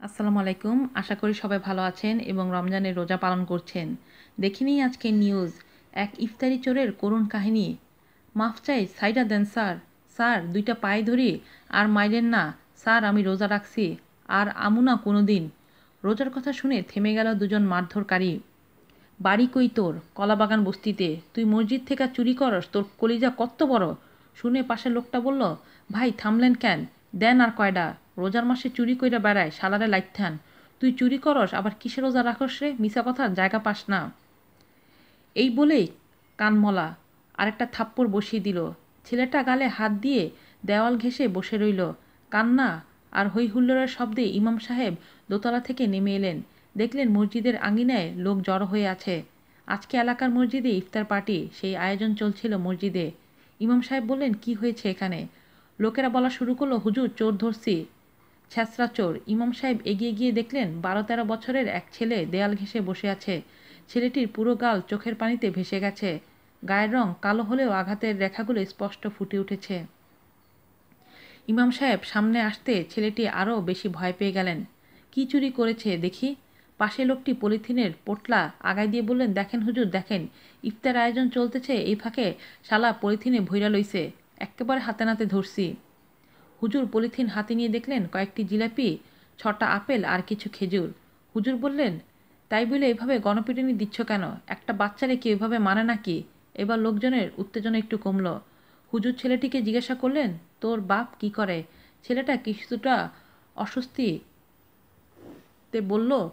আসসালামু আলাইকুম। আশা করি সবাই ভালো আছেন এবং রমজানের রোজা পালন করছেন। দেখিনি আজকে নিউজ এক ইফতারি চোরের করুণ কাহিনী। মাফ চাই সাইডা দেন স্যার। স্যার, দুইটা পায়ে ধরি। আর মাইলেন না। স্যার, আমি রোজা রাখছি। আর আমু না কোনো দিন রোজার কথা শুনে থেমে গেল দুজন মারধরকারী। বাড়ি কই তোর? কলাবাগান বস্তিতে। তুই মসজিদ থেকে চুরি করস, তোর কলিজা কত বড়। শুনে পাশের লোকটা বলল, ভাই, থামলেন কেন? দেন আর কয়ডা। রোজার মাসে চুরি কইরা বেড়ায় সালারে লাইথান তুই চুরি করস, আবার কিসে রোজা রাখস রে? মিশা কথার জায়গা পাস না। এই বলেই কানমলা আরেকটা থাপ্পড় বসিয়ে দিল। ছেলেটা গালে হাত দিয়ে দেওয়াল ঘেঁষে বসে রইল। কান্না আর হই হুল্লোড়ের শব্দে ইমাম সাহেব দোতলা থেকে নেমে এলেন। দেখলেন মসজিদের আঙিনায় লোক জড়ো হয়ে আছে। আজকে এলাকার মসজিদে ইফতার পার্টি, সেই আয়োজন চলছিল মসজিদে। ইমাম সাহেব বললেন, কি হয়েছে এখানে? লোকেরা বলা শুরু করল, হুজুর, চোর ধরছি। ছ্যাঁচড়া চোর ইমাম সাহেব এগিয়ে গিয়ে দেখলেন বারো তেরো বছরের এক ছেলে দেয়াল ঘেঁষে বসে আছে। ছেলেটির পুরো গাল চোখের পানিতে ভেসে গেছে। গায়ের রং কালো হলেও আঘাতের রেখাগুলো স্পষ্ট ফুটে উঠেছে। ইমাম সাহেব সামনে আসতে ছেলেটি আরও বেশি ভয় পেয়ে গেলেন। কি চুরি করেছে দেখি? পাশে লোকটি পলিথিনের পোটলা আগায় দিয়ে বললেন, দেখেন হুজুর, দেখেন। ইফতার আয়োজন চলতেছে, এই ফাঁকে শালা পলিথিনে ভৈরা লইছে। একেবারে হাতে নাতে ধরছি। হুজুর পলিথিন হাতে নিয়ে দেখলেন কয়েকটি জিলাপি, ছটা আপেল আর কিছু খেজুর। হুজুর বললেন, তাই বলে এভাবে গণপিটুনি দিচ্ছ কেন? একটা বাচ্চারে কি এভাবে মানে নাকি? এবার লোকজনের উত্তেজনা একটু কমল। হুজুর ছেলেটিকে জিজ্ঞাসা করলেন, তোর বাপ কি করে? ছেলেটা কিছুটা অস্বস্তি তে বলল,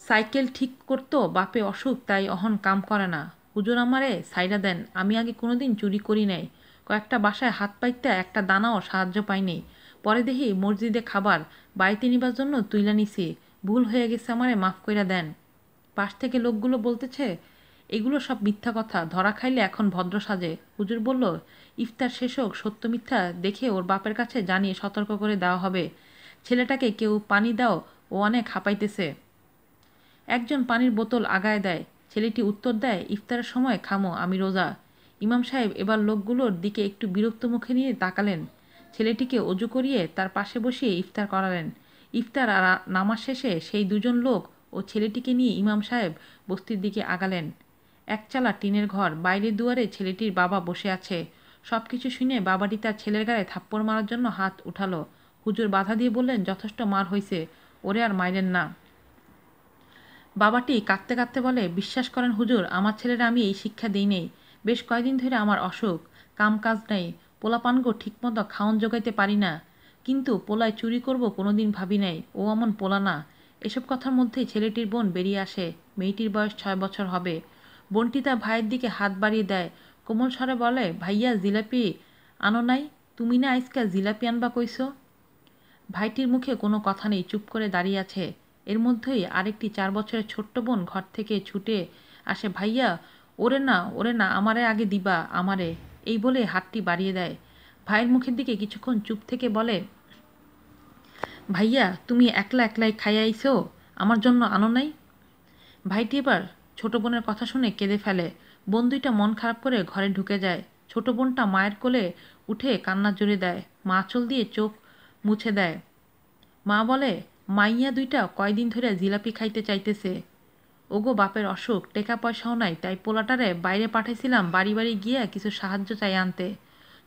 সাইকেল ঠিক করতো, বাপে অসুখ, তাই অহন কাম করে না। হুজুর আমারে সাইডা দেন, আমি আগে কোনোদিন চুরি করি নাই। কয়েকটা বাসায় হাত পাইতে একটা দানাও সাহায্য পাইনি পরে দেখি মসজিদে খাবার বাড়িতে নিবার জন্য তুইলা নিছি। ভুল হয়ে গেছে আমারে মাফ কইরা দেন। পাশ থেকে লোকগুলো বলতেছে, এগুলো সব মিথ্যা কথা, ধরা খাইলে এখন ভদ্র সাজে। হুজুর বলল, ইফতার শেষ হোক, সত্য মিথ্যা দেখে ওর বাপের কাছে জানিয়ে সতর্ক করে দেওয়া হবে। ছেলেটাকে কেউ পানি দাও, ও অনেক হাঁপাইতেছে। একজন পানির বোতল আগায় দেয়। ছেলেটি উত্তর দেয়, ইফতারের সময় খামো, আমি রোজা। ইমাম সাহেব এবার লোকগুলোর দিকে একটু বিরক্ত মুখে নিয়ে তাকালেন। ছেলেটিকে অজু করিয়ে তার পাশে বসিয়ে ইফতার করালেন। ইফতার আর নামাজ শেষে সেই দুজন লোক ও ছেলেটিকে নিয়ে ইমাম সাহেব বস্তির দিকে আগালেন। একচালা টিনের ঘর বাইরের দুয়ারে ছেলেটির বাবা বসে আছে। সব কিছু শুনে বাবাটি তার ছেলের গায়ে থাপ্পড় মারার জন্য হাত উঠালো। হুজুর বাধা দিয়ে বললেন, যথেষ্ট মার হয়েছে ওরে আর মাইলেন না। বাবাটি কাঁদতে কাঁদতে বলে, বিশ্বাস করেন হুজুর, আমার ছেলেরা আমি এই শিক্ষা দিই নেই। বেশ কয়দিন ধরে আমার অসুখ কাম কাজ নেই পোলাপানগো ঠিকমতো খাওয়ন জোগাইতে পারি না। কিন্তু পোলায় চুরি করব কোনোদিন ভাবি নাই, ও এমন পোলা না। এসব কথার মধ্যেই ছেলেটির বোন বেরিয়ে আসে, মেয়েটির বয়স ছয় বছর হবে। বোনটি তার ভাইয়ের দিকে হাত বাড়িয়ে দেয়। কোমল স্বরে বলে, ভাইয়া, জিলাপি আনো নাই? তুমি না আজকাল জিলাপি আনবা কইস ভাইটির মুখে কোনো কথা নেই, চুপ করে দাঁড়িয়ে আছে। এর মধ্যেই আরেকটি চার বছরের ছোট্ট বোন ঘর থেকে ছুটে আসে, ভাইয়া ওরে না ওরে না, আমারে আগে দিবা, আমারে। এই বলে হাতটি বাড়িয়ে দেয়। ভাইয়ের মুখের দিকে কিছুক্ষণ চুপ থেকে বলে, ভাইয়া, তুমি একলা একলাই খাইয়া আইসো আমার জন্য আনো নাই? ভাইটি এবার ছোট বোনের কথা শুনে কেঁদে ফেলে। বোন দুইটা মন খারাপ করে ঘরে ঢুকে যায়। ছোট বোনটা মায়ের কোলে উঠে কান্না জুড়ে দেয়। মা চল দিয়ে চোখ মুছে দেয়। মা বলে, মাইয়া দুইটা কয়দিন ধরে জিলাপি খাইতে চাইতেছে। ওগো বাপের অসুখ, টেকা পয়সাও নাই, তাই পোলাটারে বাইরে পাঠাইছিলাম বাড়ি বাড়ি গিয়ে কিছু সাহায্য চাই আনতে।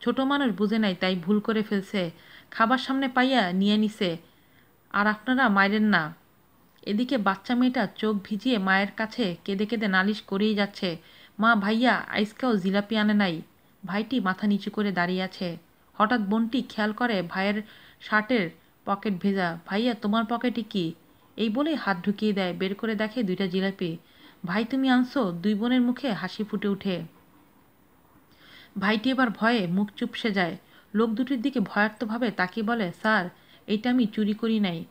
ছোট মানুষ বুঝে নাই, তাই ভুল করে ফেলছে। খাবার সামনে পাইয়া নিয়ে নিছে। আর আপনারা মায়ের না। এদিকে বাচ্চা মেয়েটা চোখ ভিজিয়ে মায়ের কাছে কেঁদে কেঁদে নালিশ করেই যাচ্ছে। মা, ভাইয়া, আইসকাও জিলাপি আনে নাই। ভাইটি মাথা নিচু করে দাঁড়িয়ে আছে। হঠাৎ বোনটি খেয়াল করে ভাইয়ের শার্টের পকেট ভেজা। ভাইয়া, তোমার পকেটে কি? এই বলেই হাত ঢুকিয়ে দেয়, বের করে দেখে দুইটা জিলাপি। ভাই, তুমি আনছো? দুই বোনের মুখে হাসি ফুটে উঠে ভাইটি এবার ভয়ে মুখ চুপসে যায়। লোক দুটির দিকে ভয়ার্থভাবে তাকিয়ে বলে, স্যার, এইটা আমি চুরি করি নাই।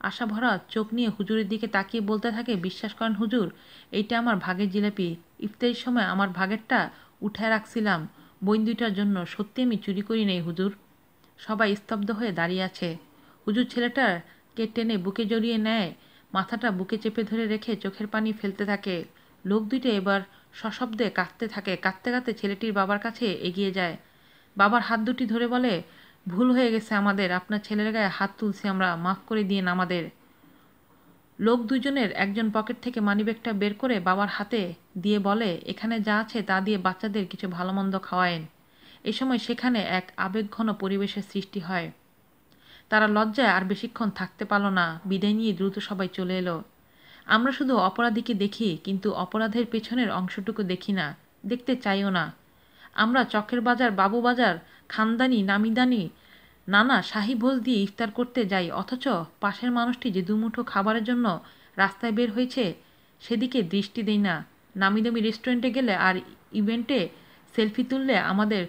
আশা ভরা চোখ নিয়ে হুজুরের দিকে তাকিয়ে বলতে থাকে, বিশ্বাস করেন হুজুর, এইটা আমার ভাগের জিলাপি। ইফতারির সময় আমার ভাগেরটা উঠায় রাখছিলাম। বইন দুইটার জন্য সত্যি আমি চুরি করি নেই, হুজুর। সবাই স্তব্ধ হয়ে দাঁড়িয়ে আছে। হুজুর ছেলেটাকে টেনে বুকে জড়িয়ে নেয়। মাথাটা বুকে চেপে ধরে রেখে চোখের পানি ফেলতে থাকে। লোক দুইটা এবার সশব্দে কাঁদতে থাকে। কাঁদতে কাঁদতে ছেলেটির বাবার কাছে এগিয়ে যায়। বাবার হাত দুটি ধরে বলে, ভুল হয়ে গেছে আমাদের। আপনার ছেলের গায়ে হাত তুলছি আমরা। মাফ করে দিন আমাদের। লোক দুজনের একজন পকেট থেকে মানিব্যাগটা বের করে বাবার হাতে দিয়ে বলে, এখানে যা আছে তা দিয়ে বাচ্চাদের কিছু ভালো মন্দ খাওয়ায়েন। এ সময় সেখানে এক আবেগঘন পরিবেশের সৃষ্টি হয়। তারা লজ্জায় আর বেশিক্ষণ থাকতে পারল না। বিদায় নিয়ে দ্রুত সবাই চলে এলো। আমরা শুধু অপরাধীকে দেখি, কিন্তু অপরাধের পেছনের অংশটুকু দেখি না। দেখতে চাইও না। আমরা চকের বাজার, বাবু বাজার, খানদানি, নামিদানি, নানা শাহি ভোজ দিয়ে ইফতার করতে যাই, অথচ পাশের মানুষটি যে দুমুঠো খাবারের জন্য রাস্তায় বের হয়েছে, সেদিকে দৃষ্টি দেই না। নামি দামি রেস্টুরেন্টে গেলে আর ইভেন্টে সেলফি তুললে আমাদের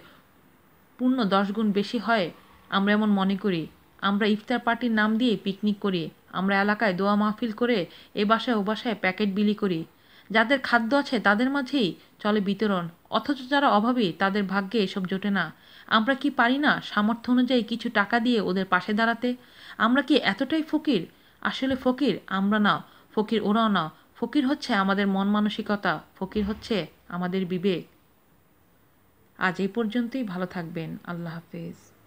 পূর্ণ দশ গুণ বেশি হয়, আমরা এমন মনে করি। আমরা ইফতার পার্টির নাম দিয়ে পিকনিক করি। আমরা এলাকায় দোয়া মাহফিল করে, এ বাসায় ও বাসায় প্যাকেট বিলি করি। যাদের খাদ্য আছে তাদের মাঝেই চলে বিতরণ। অথচ যারা অভাবী, তাদের ভাগ্যে এসব জোটে না। আমরা কি পারি না সামর্থ্য অনুযায়ী কিছু টাকা দিয়ে ওদের পাশে দাঁড়াতে? আমরা কি এতটাই ফকির? আসলে ফকির আমরা না। ফকির ওরাও না। ফকির হচ্ছে আমাদের মন মানসিকতা। ফকির হচ্ছে আমাদের বিবেক। আজ এই পর্যন্তই। ভালো থাকবেন। আল্লাহ হাফেজ।